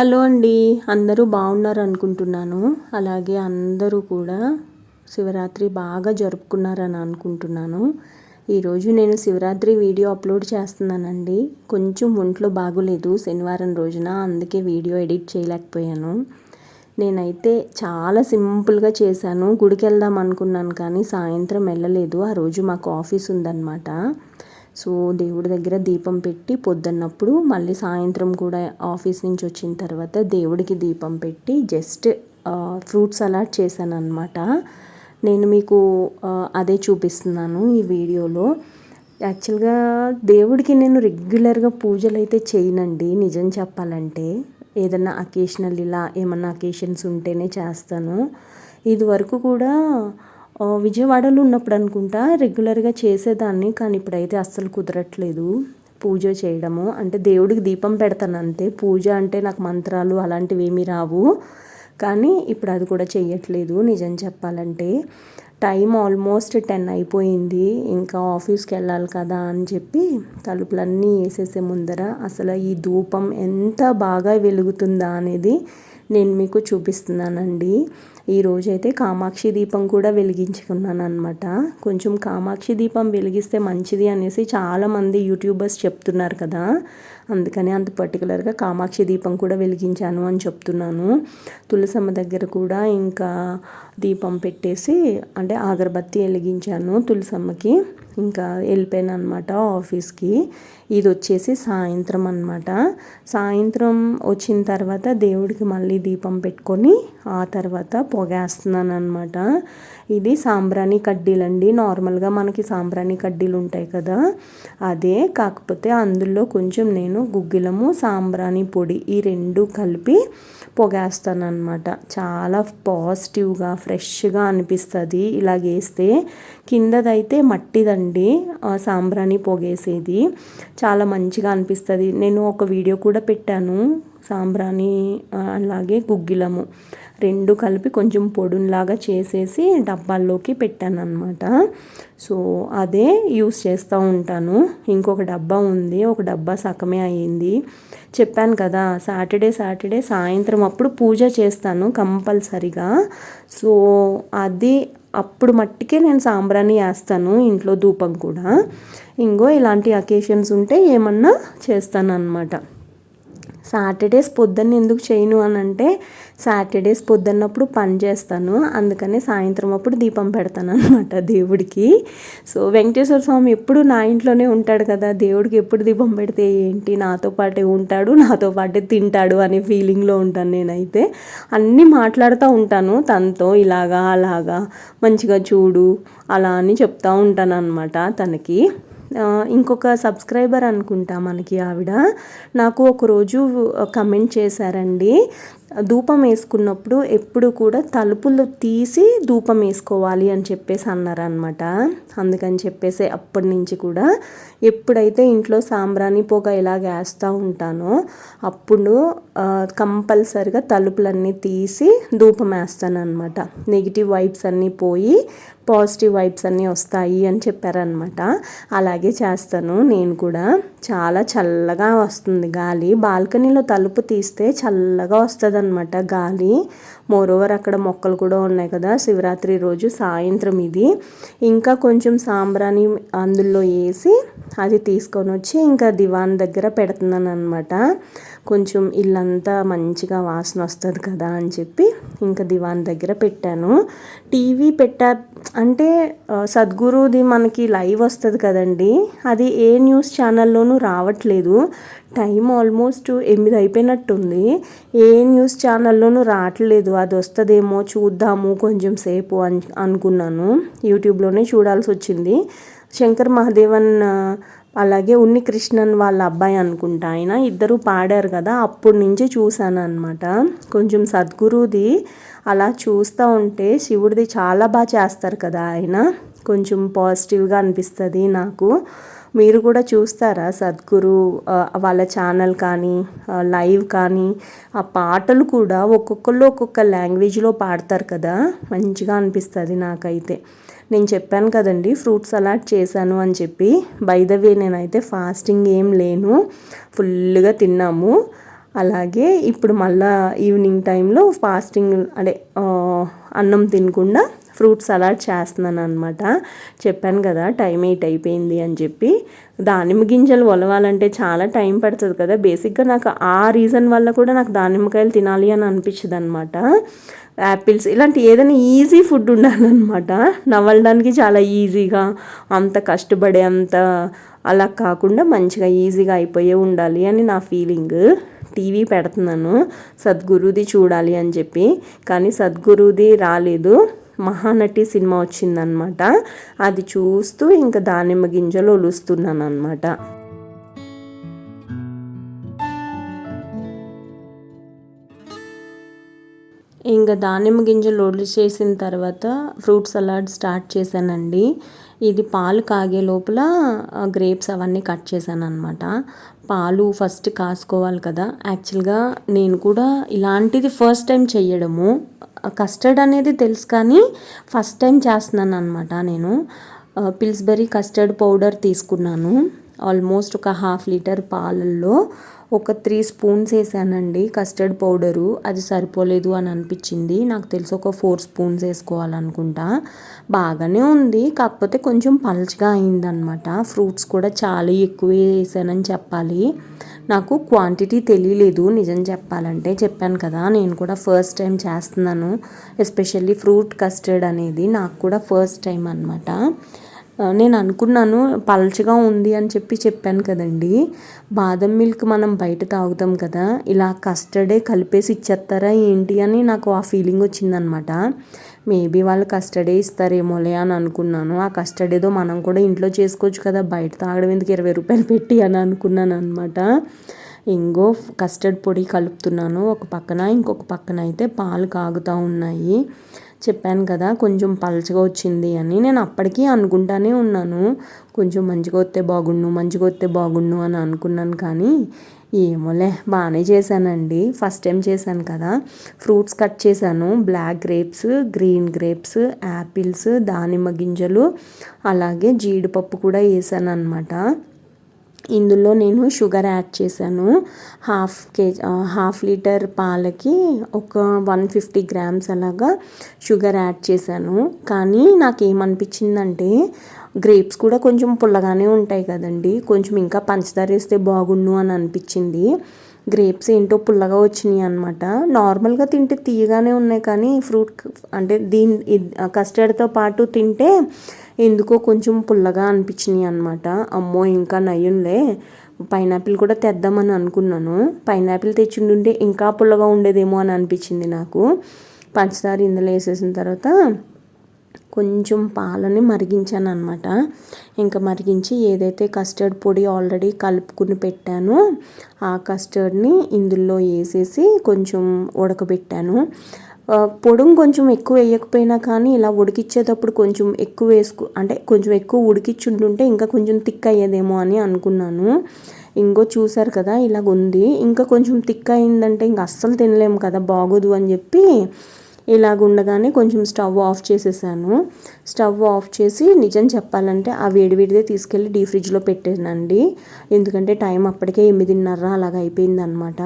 Hello అండి. అందరూ బాగున్నారు అనుకుంటున్నాను అలాగే అందరూ కూడా శివరాత్రి బాగా జరుపుకున్నారని అనుకుంటున్నాను. ఈరోజు నేను శివరాత్రి వీడియో అప్లోడ్ చేస్తున్నానండి. కొంచెం ఒంట్లో బాగోలేదు శనివారం రోజున అందుకే వీడియో ఎడిట్ చేయలేకపోయాను. నేనైతే చాలా సింపుల్గా చేశాను. గుడికి వెళ్దాం అనుకున్నాను కానీ సాయంత్రం వెళ్ళలేదు. ఆ రోజు మాకు ఆఫీస్ ఉందన్నమాట. సో దేవుడి దగ్గర దీపం పెట్టి పొద్దున్నప్పుడు మళ్ళీ సాయంత్రం కూడా ఆఫీస్ నుంచి వచ్చిన తర్వాత దేవుడికి దీపం పెట్టి జస్ట్ ఫ్రూట్ సలాడ్ చేశాను అనమాట నేను మీకు అదే చూపిస్తున్నాను ఈ వీడియోలో. యాక్చువల్గా దేవుడికి నేను రెగ్యులర్గా పూజలు అయితే చేయనండి నిజం చెప్పాలంటే. ఏదన్నా అకేషనల్ ఇలా ఏమన్నా అకేషన్స్ ఉంటేనే చేస్తాను. ఇది వరకు కూడా విజయవాడలో ఉన్నప్పుడు అనుకుంటా రెగ్యులర్గా చేసేదాన్ని కానీ ఇప్పుడైతే అస్సలు కుదరట్లేదు పూజ చేయడము. అంటే దేవుడికి దీపం పెడతాను అంతే. పూజ అంటే నాకు మంత్రాలు అలాంటివి ఏమీ రావు. కానీ ఇప్పుడు అది కూడా చేయట్లేదు నిజం చెప్పాలంటే. టైం ఆల్మోస్ట్ టెన్ అయిపోయింది. ఇంకా ఆఫీస్కి వెళ్ళాలి కదా అని చెప్పి తలుపులన్నీ వేసేసే ముందర అసలు ఈ ధూపం ఎంత బాగా వెలుగుతుందా అనేది నేను మీకు చూపిస్తున్నానండి. ఈరోజైతే కామాక్షి దీపం కూడా వెలిగించుకున్నాను అనమాట కొంచెం కామాక్షి దీపం వెలిగిస్తే మంచిది అనేసి చాలామంది యూట్యూబర్స్ చెప్తున్నారు కదా. అందుకని అంత పర్టికులర్గా కామాక్షి దీపం కూడా వెలిగించాను అని చెప్తున్నాను. తులసమ్మ దగ్గర కూడా ఇంకా దీపం పెట్టేసి అంటే అగరబత్తి వెలిగించాను తులసమ్మకి. ఇంకా వెళ్ళిపోయాను అనమాట ఆఫీస్కి. ఇది వచ్చేసి సాయంత్రం అనమాట సాయంత్రం వచ్చిన తర్వాత దేవుడికి మళ్ళీ దీపం పెట్టుకొని ఆ తర్వాత పొగేస్తున్నాను అనమాట ఇది సాంబ్రాణి కడ్డీలండి నార్మల్గా మనకి సాంబ్రాణి కడ్డీలు ఉంటాయి కదా అదే. కాకపోతే అందులో కొంచెం నేను గుగ్గిలము సాంబ్రాణి పొడి ఈ రెండు కలిపి పొగేస్తాను చాలా పాజిటివ్గా ఫ్రెష్గా అనిపిస్తుంది. ఇలాగేస్తే కిందదైతే మట్టిదండి సాంబ్రాణి పొగేసేది. చాలా మంచిగా అనిపిస్తుంది. నేను ఒక వీడియో కూడా పెట్టాను. సాంబ్రాణి అలాగే గుగ్గిలము. రెండు కలిపి కొంచెం పొడులాగా చేసేసి డబ్బాల్లోకి పెట్టాను అనమాట సో అదే యూస్ చేస్తూ ఉంటాను. ఇంకొక డబ్బా ఉంది. ఒక డబ్బా సగమే అయ్యింది చెప్పాను కదా సాటర్డే సాటర్డే సాయంత్రం అప్పుడు పూజ చేస్తాను కంపల్సరిగా. సో అది అప్పుడు మట్టికే నేను సాంబ్రాన్ని వేస్తాను ఇంట్లో ధూపం కూడా. ఇంకో ఇలాంటి అకేషన్స్ ఉంటే ఏమన్నా చేస్తాను అనమాట సాటర్డేస్ పొద్దున్న ఎందుకు చేయను అని అంటే సాటర్డేస్ పొద్దున్నప్పుడు పని చేస్తాను. అందుకనే సాయంత్రం అప్పుడు దీపం పెడతాను అనమాట దేవుడికి. సో వెంకటేశ్వర స్వామి ఎప్పుడు నా ఇంట్లోనే ఉంటాడు కదా దేవుడికి ఎప్పుడు దీపం పెడితే ఏంటి నాతో పాటే ఉంటాడు నాతో పాటే తింటాడు అనే ఫీలింగ్లో ఉంటాను నేనైతే. అన్నీ మాట్లాడుతూ ఉంటాను తనతో ఇలాగా అలాగా మంచిగా చూడు అలా అని చెప్తూ ఉంటాను అనమాట తనకి. ఇంకొక సబ్స్క్రైబర్ అనుకుంటా మనకి ఆవిడ. నాకు ఒకరోజు కమెంట్ చేశారండి. ధూపం వేసుకున్నప్పుడు ఎప్పుడు కూడా తలుపులు తీసి ధూపం వేసుకోవాలి అని చెప్పేసి అన్నారనమాట అందుకని చెప్పేసి అప్పటి నుంచి కూడా ఎప్పుడైతే ఇంట్లో సాంబ్రాణి పొగ ఇలా వేస్తూ ఉంటానో అప్పుడు కంపల్సరిగా తలుపులన్నీ తీసి ధూపం వేస్తాను నెగిటివ్ వైబ్స్ అన్నీ పోయి పాజిటివ్ వైబ్స్ అన్నీ వస్తాయి అని చెప్పారనమాట అలాగే చేస్తాను నేను కూడా. చాలా చల్లగా వస్తుంది గాలి. బాల్కనీలో తలుపు తీస్తే చల్లగా వస్తుంది అనమాట గాలి. మోరోవర్ అక్కడ మొక్కలు కూడా ఉన్నాయి కదా. శివరాత్రి రోజు సాయంత్రం ఇది. ఇంకా కొంచెం సాంబ్రాణి అందులో వేసి అది తీసుకొని వచ్చి ఇంకా దివాన్ దగ్గర పెడుతున్నాను అనమాట కొంచెం ఇల్లంతా మంచిగా వాసన వస్తుంది కదా అని చెప్పి ఇంకా దివాన్ దగ్గర పెట్టాను. టీవీ పెట్టా అంటే సద్గురుది మనకి లైవ్ వస్తుంది కదండి. అది ఏ న్యూస్ ఛానల్లోనూ రావట్లేదు. టైం ఆల్మోస్ట్ ఎనిమిది అయిపోయినట్టుంది. ఏ న్యూస్ ఛానల్లోనూ రావట్లేదు. అది వస్తుందేమో చూద్దాము కొంచెం సేపు అని అనుకున్నాను. యూట్యూబ్లోనే చూడాల్సి వచ్చింది శంకర్ మహాదేవన్ అలాగే ఉన్ని కృష్ణన్ వాళ్ళ అబ్బాయి అనుకుంటా ఆయన ఇద్దరు పాడారు కదా అప్పటి నుంచి చూశాను అనమాట కొంచెం సద్గురుది అలా చూస్తూ ఉంటే శివుడిది చాలా బాగా చేస్తారు కదా ఆయన. కొంచెం పాజిటివ్గా అనిపిస్తుంది నాకు. మీరు కూడా చూస్తారా సద్గురు వాళ్ళ ఛానల్ కానీ లైవ్ కానీ? ఆ పాటలు కూడా ఒక్కొక్కళ్ళు ఒక్కొక్క లాంగ్వేజ్లో పాడతారు కదా మంచిగా అనిపిస్తుంది నాకైతే. నేను చెప్పాను కదండి ఫ్రూట్ సలాడ్ చేశాను అని చెప్పి. బై ద వే నేనైతే ఫాస్టింగ్ ఏం లేను ఫుల్గా తిన్నాము. అలాగే ఇప్పుడు మళ్ళా ఈవినింగ్ టైంలో ఫాస్టింగ్ అదే అన్నం తినకుండా ఫ్రూట్ సలాడ్ చేస్తున్నాను అనమాట చెప్పాను కదా టైం ఎయిట్ అయిపోయింది అని చెప్పి. దానిమ్మ గింజలు ఒలవాలంటే చాలా టైం పడుతుంది కదా. బేసిక్గా నాకు ఆ రీజన్ వల్ల కూడా నాకు దానిమ్మకాయలు తినాలి అని అనిపించదు అనమాట యాపిల్స్ ఇలాంటి ఏదైనా ఈజీ ఫుడ్ ఉండాలన్నమాట. నవ్వడానికి చాలా ఈజీగా అంత కష్టపడే అంత అలా కాకుండా మంచిగా ఈజీగా అయిపోయే ఉండాలి అని నా ఫీలింగ్. టీవీ పెడుతున్నాను. సద్గురుది చూడాలి అని చెప్పి. కానీ సద్గురుది రాలేదు. మహానటి సినిమా వచ్చిందనమాట అది చూస్తూ ఇంకా దానిమ్మ గింజలు ఒలుస్తున్నాను అనమాట ఇంకా దానిమ్మ గింజలు చేసిన తర్వాత ఫ్రూట్ సలాడ్ స్టార్ట్ చేశానండి. ఇది పాలు కాగే లోపల గ్రేప్స్ అవన్నీ కట్ చేశాను అనమాట పాలు ఫస్ట్ కాసుకోవాలి కదా. యాక్చువల్గా నేను కూడా ఇలాంటిది ఫస్ట్ టైం చేయడము కస్టర్డ్ అనేది తెలుసు కానీ ఫస్ట్ టైం చేస్తున్నాను అనమాట నేను పిల్స్బెరీ కస్టర్డ్ పౌడర్ తీసుకున్నాను. ఆల్మోస్ట్ ఒక హాఫ్ లీటర్ పాలల్లో ఒక త్రీ స్పూన్స్ వేసానండి కస్టర్డ్ పౌడరు. అది సరిపోలేదు అని అనిపించింది. నాకు తెలిసి ఒక ఫోర్ స్పూన్స్ వేసుకోవాలనుకుంటా. బాగానే ఉంది. కాకపోతే కొంచెం పల్చగా అయిందనమాట ఫ్రూట్స్ కూడా చాలా ఎక్కువ వేసానని చెప్పాలి. నాకు క్వాంటిటీ తెలియలేదు నిజం చెప్పాలంటే చెప్పాను కదా. నేను కూడా ఫస్ట్ టైం చేస్తున్నాను. ఎస్పెషల్లీ ఫ్రూట్ కస్టర్డ్ అనేది నాకు కూడా ఫస్ట్ టైం అనమాట నేను అనుకున్నాను పలచగా ఉంది అని చెప్పి చెప్పాను కదండి. బాదం మిల్క్ మనం బయట తాగుతాం కదా ఇలా కస్టర్డే కలిపేసి ఇచ్చేస్తారా ఏంటి అని నాకు ఆ ఫీలింగ్ వచ్చిందనమాట. మేబీ వాళ్ళు కస్టర్డే ఇస్తారేమోలే అని అనుకున్నాను. ఆ కస్టర్డ్ ఏదో మనం కూడా ఇంట్లో చేసుకోవచ్చు కదా బయట తాగడం ఎందుకు ఇరవై రూపాయలు పెట్టి అని అనుకున్నాను అనమాట ఇంగో కస్టర్డ్ పొడి కలుపుతున్నాను. ఒక పక్కన ఇంకొక పక్కన అయితే పాలు కాగుతూ ఉన్నాయి. చెప్పాను కదా కొంచెం పలచగా వచ్చింది అని. నేను అప్పటికీ అనుకుంటానే ఉన్నాను కొంచెం మంచిగా వస్తే బాగుండు మంచిగా వస్తే బాగుండు అని అనుకున్నాను కానీ ఏమోలే బాగానే చేశానండి. ఫస్ట్ టైం చేశాను కదా. ఫ్రూట్స్ కట్ చేశాను black grapes green grapes apples దానిమ్మ గింజలు అలాగే జీడిపప్పు కూడా వేసాను అనమాట ఇందులో నేను షుగర్ యాడ్ చేశాను. హాఫ్ కేజీ హాఫ్ లీటర్ పాలకి ఒక వన్ ఫిఫ్టీ గ్రామ్స్ అలాగా షుగర్ యాడ్ చేశాను. కానీ నాకు ఏమనిపించిందంటే గ్రేప్స్ కూడా కొంచెం పుల్లగానే ఉంటాయి కదండి. కొంచెం ఇంకా పంచదార వేస్తే బాగుండు అని అనిపించింది. గ్రేప్స్ ఏంటో పుల్లగా వచ్చినాయి అనమాట నార్మల్గా తింటే తీయగానే ఉన్నాయి కానీ ఫ్రూట్ అంటే దీని కస్టర్డ్తో పాటు తింటే ఎందుకో కొంచెం పుల్లగా అనిపించినాయి అనమాట అమ్మో ఇంకా నయ్యంలే పైనాపిల్ కూడా తెద్దామని అనుకున్నాను. పైనాపిల్ తెచ్చిండుంటే ఇంకా పుల్లగా ఉండేదేమో అని అనిపించింది నాకు. పంచదార ఇందులో వేసేసిన తర్వాత కొంచెం పాలని మరిగించాను అనమాట ఇంకా మరిగించి ఏదైతే కస్టర్డ్ పొడి ఆల్రెడీ కలుపుకుని పెట్టానో ఆ కస్టర్డ్ని ఇందులో వేసేసి కొంచెం ఉడకబెట్టాను. పొడుం కొంచెం ఎక్కువ వేయకపోయినా కానీ ఇలా ఉడికిచ్చేటప్పుడు కొంచెం ఎక్కువ వేసుకు అంటే కొంచెం ఎక్కువ ఉడికిచ్చుంటుంటే ఇంకా కొంచెం థిక్ అయ్యేదేమో అని అనుకున్నాను. ఇంకో చూసారు కదా ఇలాగ ఉంది ఇంకా కొంచెం థిక్ అయిందంటే ఇంకా అస్సలు తినలేము కదా బాగోదు అని చెప్పి ఇలాగుండగానే కొంచెం స్టవ్ ఆఫ్ చేసేసాను. స్టవ్ ఆఫ్ చేసి నిజం చెప్పాలంటే ఆ వేడివేడిదే తీసుకెళ్ళి డీ ఫ్రిడ్జ్లో పెట్టానండి. ఎందుకంటే టైం అప్పటికే ఎనిమిదిన్నర అలాగ అయిపోయింది అనమాట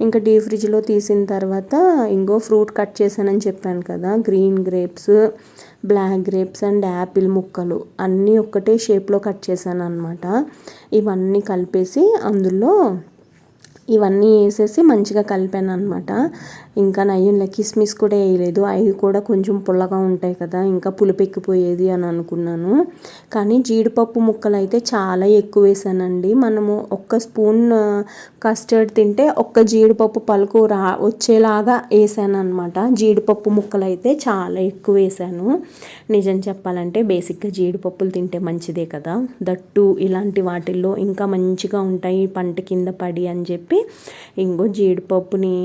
ఇంకా డీ ఫ్రిడ్జ్లో తీసిన తర్వాత ఇంకో ఫ్రూట్ కట్ చేశానని చెప్పాను కదా green grapes black grapes and apple ముక్కలు అన్నీ ఒక్కటే షేప్లో కట్ చేశాను అనమాట ఇవన్నీ కలిపేసి అందులో ఇవన్నీ వేసేసి మంచిగా కలిపాను అనమాట ఇంకా నయ్యంలో కిస్మిస్ కూడా వేయలేదు. అవి కూడా కొంచెం పుల్లగా ఉంటాయి కదా ఇంకా పులిపెక్కిపోయేది అని అనుకున్నాను. కానీ జీడిపప్పు ముక్కలు అయితే చాలా ఎక్కువ వేసానండి. మనము ఒక్క స్పూన్ కస్టర్డ్ తింటే ఒక్క జీడిపప్పు పలుకు రా వచ్చేలాగా వేసాను అనమాట జీడిపప్పు ముక్కలు అయితే చాలా ఎక్కువ వేసాను. నిజం చెప్పాలంటే బేసిక్గా జీడిపప్పులు తింటే మంచిదే కదా. దట్టు ఇలాంటి వాటిల్లో ఇంకా మంచిగా ఉంటాయి. పంట కింద పడి అని చెప్పి ఇంకో జీడిపప్పుని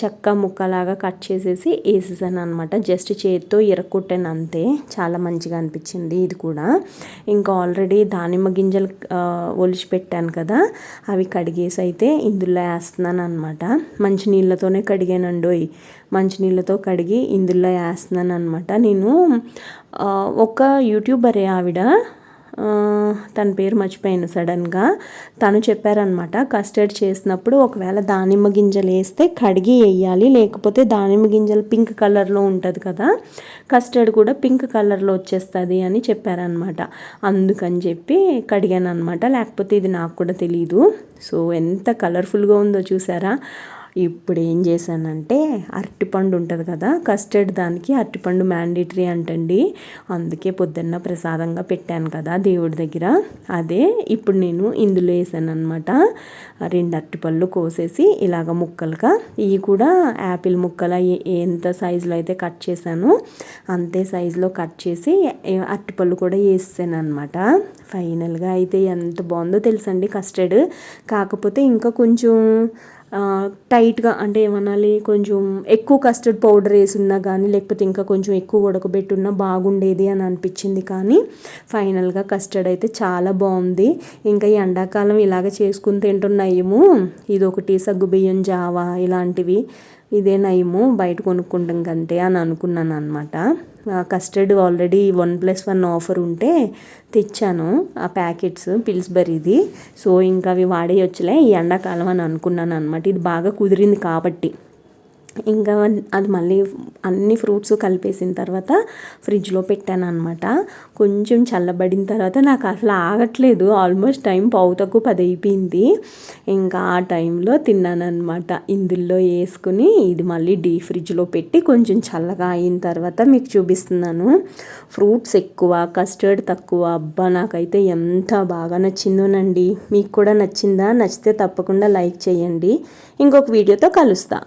చెక్క ముక్కలాగా కట్ చేసేసి వేసేసాను అనమాట జస్ట్ చేతితో ఇరక్కొట్టాను అంతే చాలా మంచిగా అనిపించింది ఇది కూడా. ఇంకా ఆల్రెడీ దానిమ్మ గింజలు ఒలిచిపెట్టాను కదా అవి కడిగేసి అయితే ఇందులో వేస్తున్నాను అనమాట మంచినీళ్ళతోనే కడిగానండోయ్ మంచినీళ్ళతో కడిగి ఇందులో వేస్తున్నాను అనమాట నేను ఒక యూట్యూబరే ఆవిడ తన పేరు మర్చిపోయాను సడన్గా. తను చెప్పారనమాట కస్టర్డ్ చేసినప్పుడు ఒకవేళ దానిమ్మ గింజలు వేస్తే కడిగి వేయాలి లేకపోతే దానిమ్మ గింజలు పింక్ కలర్లో ఉంటుంది కదా కస్టర్డ్ కూడా పింక్ కలర్లో వచ్చేస్తుంది అని చెప్పారనమాట అందుకని చెప్పి కడిగాను అనమాట లేకపోతే ఇది నాకు కూడా తెలియదు సో ఎంత కలర్ఫుల్గా ఉందో చూసారా? ఇప్పుడు ఏం చేశానంటే అరటిపండు ఉంటుంది కదా కస్టర్డ్ దానికి అరటిపండు మ్యాండేటరీ అంటండి. అందుకే పొద్దున్న ప్రసాదంగా పెట్టాను కదా దేవుడి దగ్గర. అదే ఇప్పుడు నేను ఇందులో వేసాను అనమాట రెండు అరటిపళ్ళు కోసేసి ఇలాగ ముక్కలుగా ఇవి కూడా యాపిల్ ముక్కల ఎంత సైజులో అయితే కట్ చేశాను అంతే సైజులో కట్ చేసి అరటిపళ్ళు కూడా వేసాను అనమాట ఫైనల్గా అయితే ఎంత బాగుందో తెలుసండి కస్టర్డ్ కాకపోతే ఇంకా కొంచెం టైట్గా అంటే ఏమనాలి కొంచెం ఎక్కువ కస్టర్డ్ పౌడర్ వేసున్నా కానీ లేకపోతే ఇంకా కొంచెం ఎక్కువ ఉడకబెట్టున్నా బాగుండేది అని అనిపించింది. కానీ ఫైనల్గా కస్టర్డ్ అయితే చాలా బాగుంది. ఇంకా ఈ ఎండాకాలం ఇలాగ చేసుకుని తింటున్నాయేమో ఇది ఒకటి సగ్గుబియ్యం జావా ఇలాంటివి. ఇదే నయము బయట కొనుక్కుంటాం కంటే అని అనుకున్నాను అనమాట custard already one plus one offer ఉంటే తెచ్చాను. ఆ ప్యాకెట్స్ పిల్స్బరీది సో ఇంకా అవి వాడేయొచ్చులే ఈ ఎండాకాలం అని అనుకున్నాను అనమాట ఇది బాగా కుదిరింది కాబట్టి. ఇంకా అది మళ్ళీ అన్ని ఫ్రూట్స్ కలిపేసిన తర్వాత ఫ్రిడ్జ్లో పెట్టాను అనమాట కొంచెం చల్లబడిన తర్వాత నాకు అసలు ఆగట్లేదు. ఆల్మోస్ట్ టైం పావు తక్కువ పది అయిపోయింది. ఇంకా ఆ టైంలో తిన్నానమాట ఇందులో వేసుకుని ఇది మళ్ళీ డీ ఫ్రిడ్జ్లో పెట్టి కొంచెం చల్లగా అయిన తర్వాత మీకు చూపిస్తున్నాను. ఫ్రూట్స్ ఎక్కువ కస్టర్డ్ తక్కువ. అబ్బా నాకైతే ఎంత బాగా నచ్చిందోనండి. మీకు కూడా నచ్చిందా? నచ్చితే తప్పకుండా లైక్ చేయండి. ఇంకొక వీడియోతో కలుస్తా.